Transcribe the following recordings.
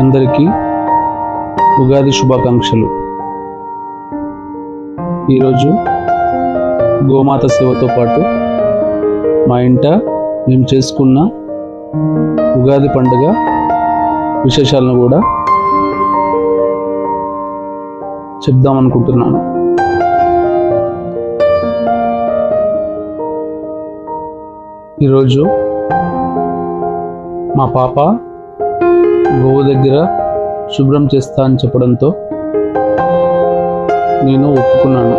అందరికీ ఉగాది శుభాకాంక్షలు. ఈరోజు గోమాత సేవతో పాటు మా ఇంట మేము చేసుకున్న ఉగాది పండుగ విశేషాలను కూడా చెప్దామనుకుంటున్నాను ఈరోజు మా పాప గోవు దగ్గర శుభ్రం చేస్తా అని చెప్పడంతో నేను ఒప్పుకున్నాను.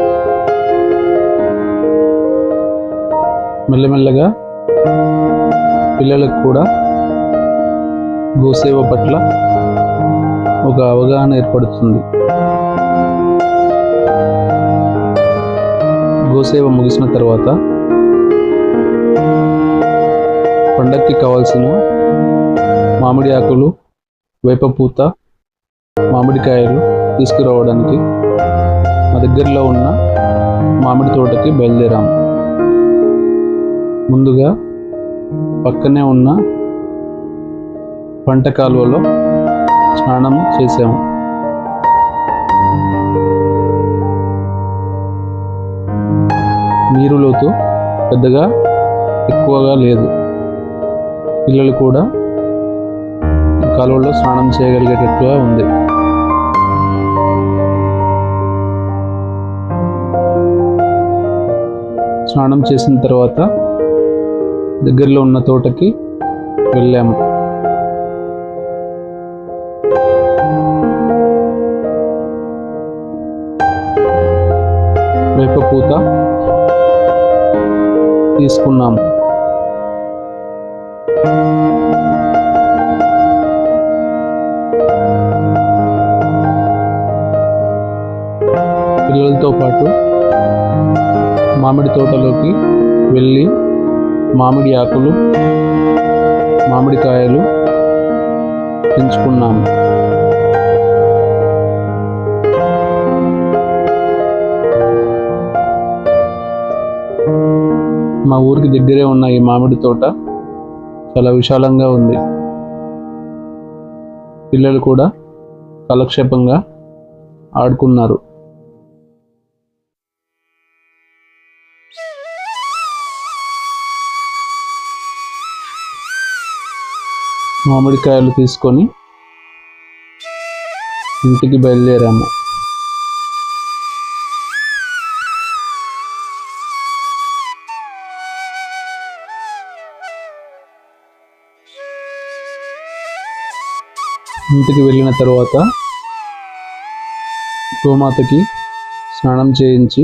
మెల్లమెల్లగా పిల్లలకు కూడా గోసేవ పట్ల ఒక అవగాహన ఏర్పడుతుంది. గోసేవ ముగిసిన తర్వాత పండక్కి కావాల్సిన మామిడి ఆకులు వేపపూత మామిడికాయలు తీసుకురావడానికి మా దగ్గరలో ఉన్న మామిడి తోటకి బయలుదేరాము ముందుగా పక్కనే ఉన్న పంట కాలువలో స్నానం చేసాము నీరు లోతు పెద్దగా ఎక్కువగా లేదు. పిల్లలు కూడా కాలువలో స్నానం చేయగలిగేటట్టుగా ఉంది. స్నానం చేసిన తర్వాత దగ్గరలో ఉన్న తోటకి వెళ్ళాము. వేపపూత తీసుకున్నాము. పిల్లలతో పాటు మామిడి తోటలోకి వెళ్ళి మామిడి ఆకులు మామిడికాయలు పెంచుకున్నాము. మా ఊరికి దగ్గరే ఉన్న ఈ మామిడి తోట చాలా విశాలంగా ఉంది. పిల్లలు కూడా కాలక్షేపంగా ఆడుకున్నారు. మామిడికాయలు తీసుకొని ఇంటికి బయలుదేరాము. ఇంటికి వెళ్ళిన తర్వాత గోమాతకి స్నానం చేయించి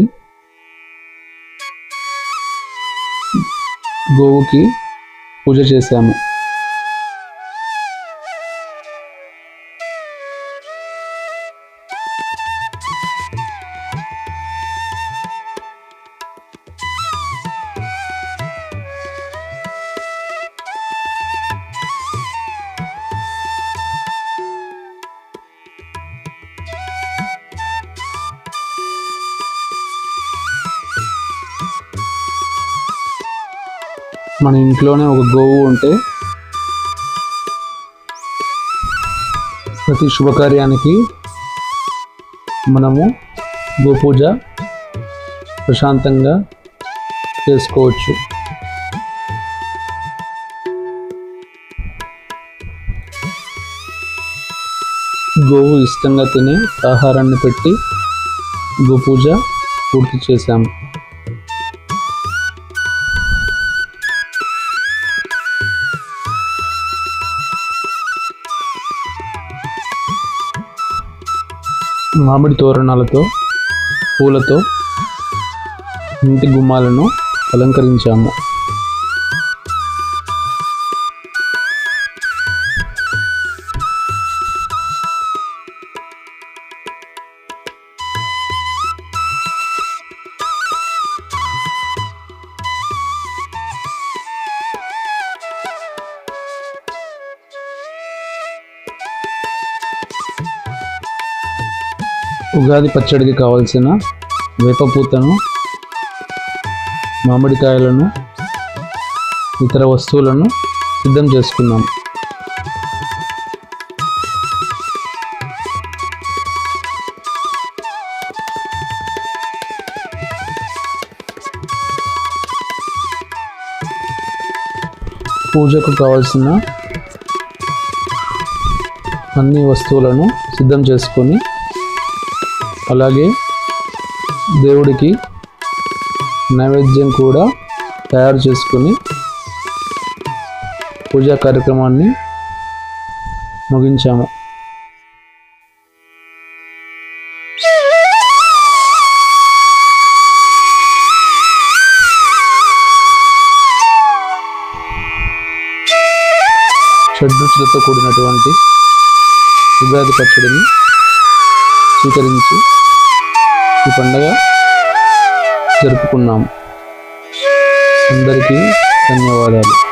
గోవుకి పూజ చేశాము. మన ఇంట్లోనే ఒక గోవు ఉంటే ప్రతి శుభకార్యానికి మనము గోపూజ ప్రశాంతంగా చేసుకోవచ్చు. గోవు ఇష్టంగా తినే ఆహారాన్ని పెట్టి గోపూజ పూర్తి చేశాము. మామిడి తోరణాలతో పూలతో ఇంటి గుమ్మాలను అలంకరించాము. ఉగాది పచ్చడికి కావలసిన వేపపూతను మామిడికాయలను ఇతర వస్తువులను సిద్ధం చేసుకున్నాం. పూజకు కావలసిన అన్ని వస్తువులను సిద్ధం చేసుకొని అలాగే దేవుడికి నైవేద్యం కూడా తయారు చేసుకొని పూజా కార్యక్రమాన్ని ముగించాము. షడ్రుచులతో కూడినటువంటి ఉగాది పచ్చడిని స్వీకరించి ఈ పండగ జరుపుకున్నాం. అందరికీ ధన్యవాదాలు.